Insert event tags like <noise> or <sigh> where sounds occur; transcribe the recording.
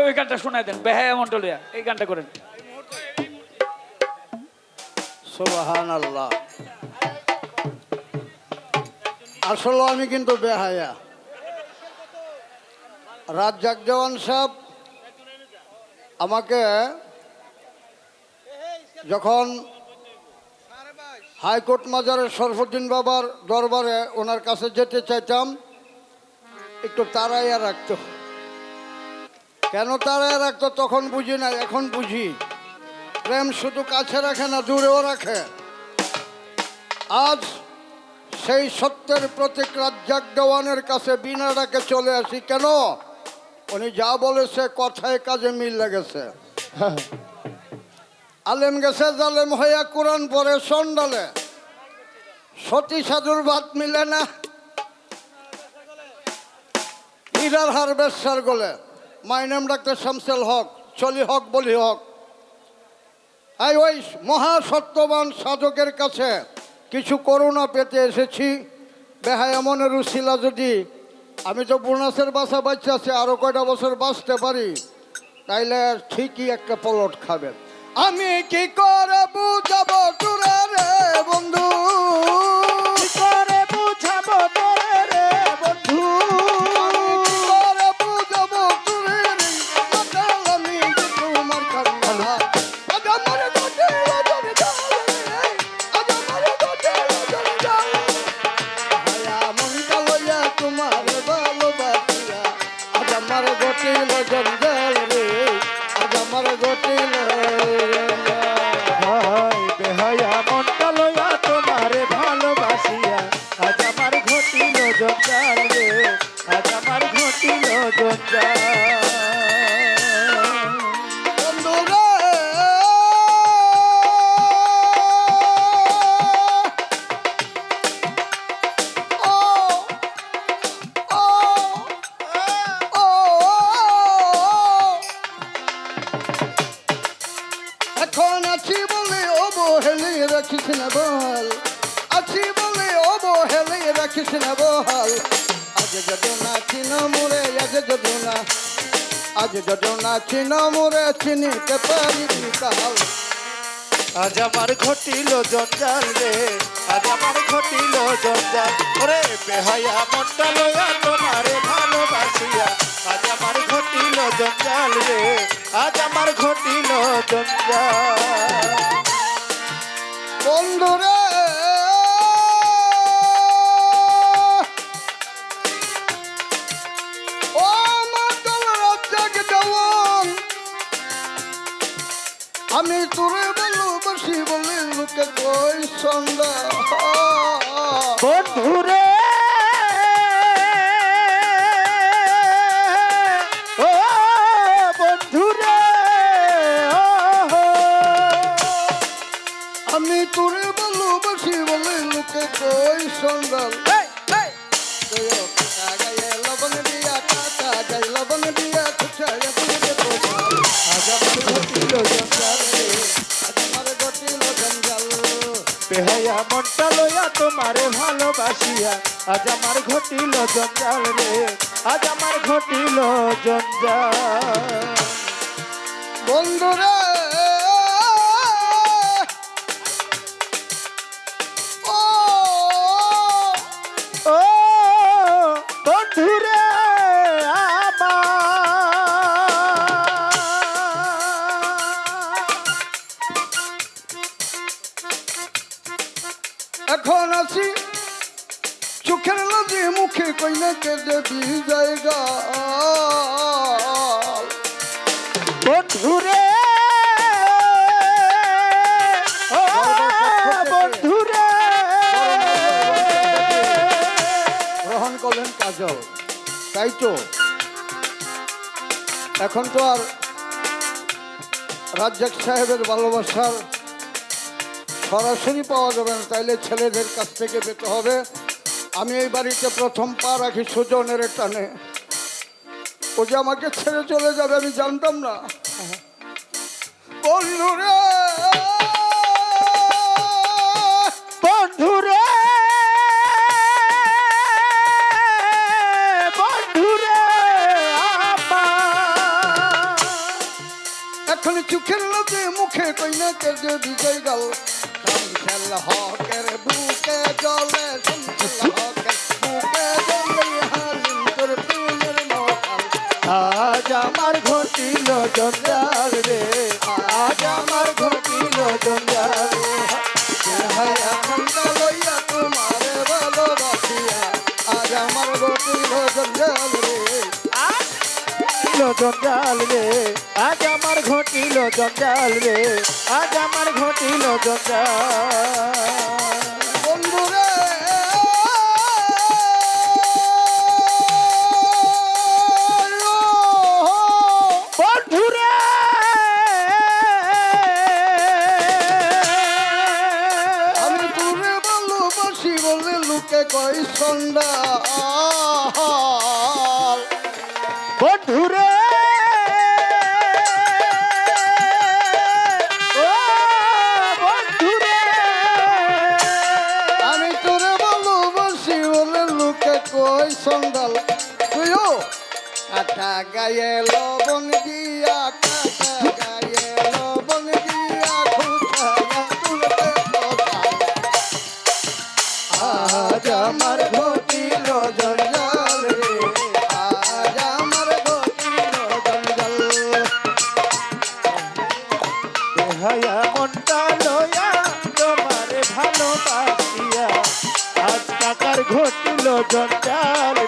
ওই গানটা শোনায় দেন। বেহায়া মন্ডলিয়া এই গানটা করেন। আসলে আমি কিন্তু বেহায়া। রাজ্জাক জওয়ান সাহেব আমাকে যখন হাইকোর্ট মাজারের সরফুদ্দিন বাবার দরবারে ওনার কাছে যেতে চাইতাম, একটু তাড়াইয়া রাখতো। কেন তাড়াইয়া রাখতো তখন বুঝি না, এখন বুঝি। প্রেম শুধু কাছে রাখে না, দূরেও রাখে। আজ সেই সত্যের প্রতীক রাজ্জাক দেওয়ানের কাছে বিনা ডাকে চলে আসি। কেন? উনি যা বলেছে, কথায় কাজে মিল লেগেছে। <laughs> আলেম গেছে, জালেম হইয়া কোরআন পরে সন্ডালে। সতী সাধুর ভাত মিলে না। হীরার হার বেশ্যার গলে। মাই নাম ডাক্তার শামসেল হক, চলি হক, বলি হক। এই ওই মহাসত্যবান সাধকের কাছে কিছু করুণা পেতে এসেছি। বেহায় মনের উশিলা যদি আমি তো বোনাসের বাসা বাচ্চা আছে, আরও কয়টা বছর বাঁচতে পারি, তাইলে ঠিকই একটা পলট খাবেন আমি কি করে বুঝাবো রে বন্ধু? জঞ্জাল রে। আজ আমার ঘটিল জঞ্জাল। না বল। আজ যদি নাচি না মোরে আজ যদি না আজ যদি নাচি না মোরে চিনিতে পারিবি কাল আজ আমার ঘটিল জঞ্জাল রে, আজ আমার ঘটিল জঞ্জাল। ওরে বেহায়া মনটা লইয়া তোমারে ভালোবাসিয়া। আজ আমার ঘটিল জঞ্জাল রে, আজ আমার ঘটিল জঞ্জাল। বন্ধুরে সন্ধ্যা বন্ধুরে আমি তোরে ভালোবাসি বলে লোকে কই সন্ধ্যা। এই, এই। গায়ে লবণ দিয়া কাটা গায়ে লবণ দিয়া খুচাইয়া বেহায়া মনটা লইয়া তোমারে ভালোবাসিয়া। আজ আমার ঘটিল জঞ্জাল রে, আজ আমার ঘটিল জঞ্জাল। বন্ধুরে এখন আছি। চোখের নদী মুখে কইনা কেঁদে দি জায়গা। বন্ধুরে বন্ধুরে। গ্রহণ করলেন কাজল। তাই তো? এখন তো আর রাজ্জাক সাহেবের ভালোবাসার সরাসরি পাওয়া যাবে না, তাইলে ছেলেদের কাছ থেকে পেতে হবে। আমি এই বাড়িতে প্রথম পা রাখি সুজনের টানে। ও যে আমাকে ছেড়ে চলে যাবে, আমি জানতাম না। বন্ধুরে! যখন চোখের লতে মুখে কইনা কে যে বিজয় গেল। শামসেল হকের বুকে জলে শামসেল হকের বুকে জলে হালিম তোর প্রেমের মশাল আজ আমার ঘটিল জঞ্জাল রে, আজ আমার ঘটিল জঞ্জাল হায়া মন্ডা লইয়া তোমারে ভালোবাসিয়া, আজ আমার গতিল জঞ্জাল রে। ঘটিল জঞ্জাল রে। আজ আমার ঘটিল জঞ্জাল রে। আজ আমার ঘটিল জঞ্জাল। কই সন্ধ্যা বন্ধুরে কাটা গায়ে লবণ দিয়া কাটা গায়ে লবণ দিয়া খুশায়া তুলতে আজ আমার ঘটিল জঞ্জাল রে, আজ আমার ঘটিল জঞ্জাল। হায়া মনটা লয়া, তোমারে ভালোবাসিয়া, আজ টাকার ঘটিল জঞ্জাল